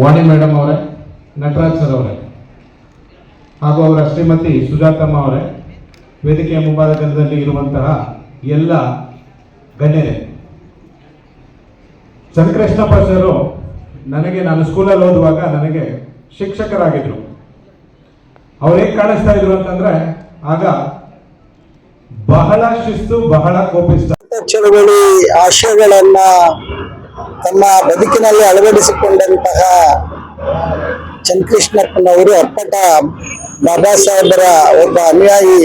ವಾಣಿ madam ಅವರೇ, Nataraj sir ಅವರೇ, ಹಾಗೂ ಅವರ ಶ್ರೀಮತಿ ಸುಜಾತಮ್ಮ ಅವರೇ, ವೇದಿಕೆಯ ಮುಂಭಾಗದಲ್ಲಿ ಇರುವಂತಹ ಎಲ್ಲ ಗಣ್ಯರೇ. ಚಂದ್ರಕೃಷ್ಣಪ್ಪ ಸರು ನನಗೆ, ನಾನು ಸ್ಕೂಲಲ್ಲಿ ಓದುವಾಗ ನನಗೆ ಶಿಕ್ಷಕರಾಗಿದ್ರು. ಅವ್ರು ಹೇಗೆ ಕಾಣಿಸ್ತಾ ಇದ್ರು ಅಂತಂದ್ರೆ, ಆಗ ಬಹಳ ಶಿಸ್ತು, ಬಹಳ ಕೋಪಿಸ್ತ ಚಳವಳಿ ಆಶಯಗಳನ್ನ ತಮ್ಮ ಬದುಕಿನಲ್ಲಿ ಅಳವಡಿಸಿಕೊಂಡಂತಹ ಚಂದ್ರಕೃಷ್ಣಪ್ಪನವರು ಅಪ್ಪಟ ಬಾಬಾ ಸಾಹೇಬರ ಒಬ್ಬ ಅನುಯಾಯಿ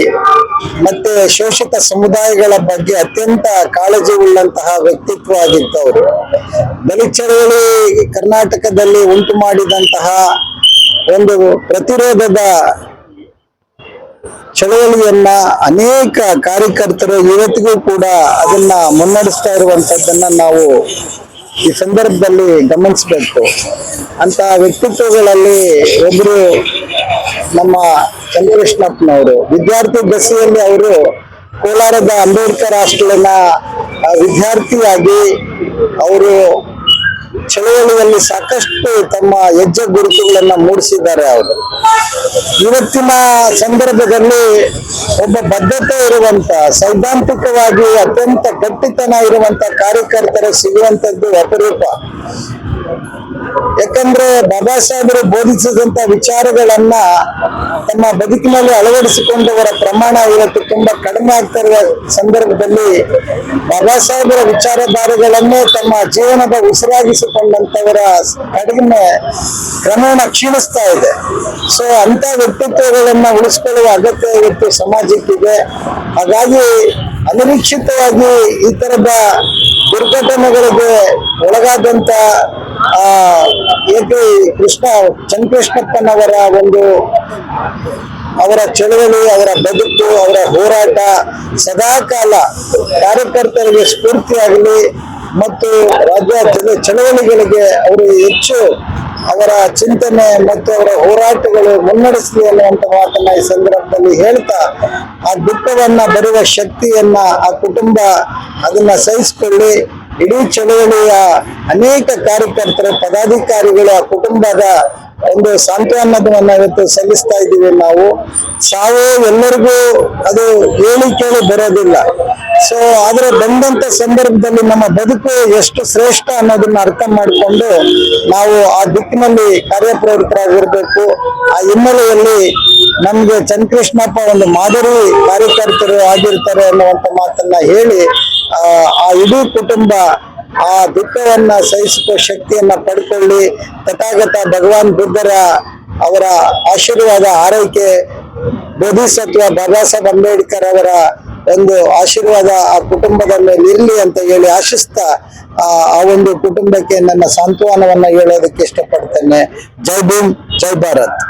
ಮತ್ತೆ ಶೋಷಿತ ಸಮುದಾಯಗಳ ಬಗ್ಗೆ ಅತ್ಯಂತ ಕಾಳಜಿ ಉಳ್ಳಂತಹ ವ್ಯಕ್ತಿತ್ವ ಆಗಿದ್ದವರು ದಲಿತ ಚಳವಳಿ ಕರ್ನಾಟಕದಲ್ಲಿ ಉಂಟು ಮಾಡಿದಂತಹ ಒಂದು ಪ್ರತಿರೋಧದ ಚಳವಳಿಯನ್ನ ಅನೇಕ ಕಾರ್ಯಕರ್ತರು ಇವತ್ತಿಗೂ ಕೂಡ ಅದನ್ನ ಮುನ್ನಡೆಸ್ತಾ ಇರುವಂತದ್ದನ್ನ ನಾವು ಈ ಸಂದರ್ಭದಲ್ಲಿ ಗಮನಿಸಬೇಕು. ಅಂತ ವ್ಯಕ್ತಿತ್ವಗಳಲ್ಲಿ ಒಬ್ಬರು ನಮ್ಮ ಚಂದ್ರಕೃಷ್ಣಪ್ಪನವರು ವಿದ್ಯಾರ್ಥಿ ದಶೆಯಲ್ಲಿ ಅವರು ಕೋಲಾರದ ಅಂಬೇಡ್ಕರ್ ಹಾಸ್ಟೆಲಿನ ವಿದ್ಯಾರ್ಥಿಯಾಗಿ ಅವರು ಚಳವಳಿಯಲ್ಲಿ ಸಾಕಷ್ಟು ತಮ್ಮ ಹೆಜ್ಜೆ ಗುರುತುಗಳನ್ನ ಮೂಡಿಸಿದ್ದಾರೆ ಅವರು. ಇವತ್ತಿನ ಸಂದರ್ಭದಲ್ಲಿ ಒಬ್ಬ ಬದ್ಧತೆ ಇರುವಂತ, ಸೈದ್ಧಾಂತಿಕವಾಗಿ ಅತ್ಯಂತ ಗಟ್ಟಿತನ ಇರುವಂತ ಕಾರ್ಯಕರ್ತರು ಸಿಗುವಂತದ್ದು ಅಪರೂಪ. ಯಾಕಂದ್ರೆ ಬಾಬಾ ಸಾಹೇಬರು ಬೋಧಿಸಿದಂತ ವಿಚಾರಗಳನ್ನ ತಮ್ಮ ಬದುಕಿನಲ್ಲಿ ಅಳವಡಿಸಿಕೊಂಡವರ ಪ್ರಮಾಣ ಇವತ್ತು ತುಂಬಾ ಕಡಿಮೆ ಆಗ್ತಾ ಇರುವ ಸಂದರ್ಭದಲ್ಲಿ ಬಾಬಾ ಸಾಹೇಬರ ವಿಚಾರಧಾರೆಗಳನ್ನೇ ತಮ್ಮ ಜೀವನದ ಉಸಿರಾಗಿಸಿಕೊಂಡಂತವರ ಕಡಿಮೆ ಕ್ರಮೇಣ ಕ್ಷೀಣಿಸ್ತಾ ಇದೆ. ಸೊ ಅಂತ ವ್ಯಕ್ತಿತ್ವಗಳನ್ನ ಉಳಿಸ್ಕೊಳ್ಳುವ ಅಗತ್ಯ ಇವತ್ತು ಸಮಾಜಕ್ಕಿದೆ. ಹಾಗಾಗಿ ಅನಿರೀಕ್ಷಿತವಾಗಿ ಈ ತರದ ದುರ್ಘಟನೆಗಳಿಗೆ ಒಳಗಾದಂತ ಆ ಪಿ ಕೃಷ್ಣ, ಚಂದ್ರಕೃಷ್ಣಪ್ಪನವರ ಒಂದು ಅವರ ಚಳವಳಿ, ಅವರ ಬದುಕು, ಅವರ ಹೋರಾಟ ಸದಾಕಾಲ ಕಾರ್ಯಕರ್ತರಿಗೆ ಸ್ಫೂರ್ತಿಯಾಗಲಿ ಮತ್ತು ರಾಜ್ಯ ಚಳ- ಚಳವಳಿಗಳಿಗೆ ಅವರು ಹೆಚ್ಚು ಅವರ ಚಿಂತನೆ ಮತ್ತು ಅವರ ಹೋರಾಟಗಳು ಮುನ್ನಡೆಸಲಿ ಅನ್ನುವಂಥ ಮಾತನ್ನ ಈ ಸಂದರ್ಭದಲ್ಲಿ ಹೇಳ್ತಾ, ಆ ದುಃಖವನ್ನ, ಬರುವ ಶಕ್ತಿಯನ್ನ, ಆ ಕುಟುಂಬ ಅದನ್ನ ಸಹಿಸಿಕೊಳ್ಳಿ. ಇಡೀ ಚಳವಳಿಯ ಅನೇಕ ಕಾರ್ಯಕರ್ತರು, ಪದಾಧಿಕಾರಿಗಳ ಕುಟುಂಬದ ಒಂದು ಸಾಂತ್ವನ್ನ ಇವತ್ತು ಸಲ್ಲಿಸ್ತಾ ಇದ್ದೀವಿ ನಾವು. ಸಾವು ಎಲ್ಲರಿಗೂ ಅದು ಹೇಳಿ ಕೇಳಿ ಬರೋದಿಲ್ಲ. ಸೊ ಆದ್ರೆ ಬಂದಂತ ಸಂದರ್ಭದಲ್ಲಿ ನಮ್ಮ ಬದುಕು ಎಷ್ಟು ಶ್ರೇಷ್ಠ ಅನ್ನೋದನ್ನ ಅರ್ಥ ಮಾಡಿಕೊಂಡು ನಾವು ಆ ದಿಕ್ಕಿನಲ್ಲಿ ಕಾರ್ಯಪ್ರವೃತ್ತರಾಗಿರ್ಬೇಕು. ಆ ಹಿನ್ನೆಲೆಯಲ್ಲಿ ನಮ್ಗೆ ಚಂದ್ರಕೃಷ್ಣಪ್ಪ ಒಂದು ಮಾದರಿ ಕಾರ್ಯಕರ್ತರು ಆಗಿರ್ತಾರೆ ಅನ್ನುವಂತ ಮಾತನ್ನ ಹೇಳಿ ಆ ಇಡೀ ಕುಟುಂಬ ಆ ದುಃಖವನ್ನ ಸಹಿಸುವ ಶಕ್ತಿಯನ್ನ ಪಡ್ಕೊಳ್ಳಿ. ತಥಾಗತ ಭಗವಾನ್ ಬುದ್ಧರ ಅವರ ಆಶೀರ್ವಾದ, ಆರೈಕೆ, ಬೋಧಿಸತ್ವ ಬಾಬಾ ಸಾಹೇಬ್ ಅಂಬೇಡ್ಕರ್ ಅವರ ಒಂದು ಆಶೀರ್ವಾದ ಆ ಕುಟುಂಬದ ಮೇಲೆ ಇರಲಿ ಅಂತ ಹೇಳಿ ಆಶಿಸ್ತಾ ಆ ಒಂದು ಕುಟುಂಬಕ್ಕೆ ನನ್ನ ಸಾಂತ್ವನವನ್ನ ಹೇಳೋದಕ್ಕೆ ಇಷ್ಟಪಡ್ತೇನೆ. ಜೈ ಭೀಮ್, ಜೈ ಭಾರತ್.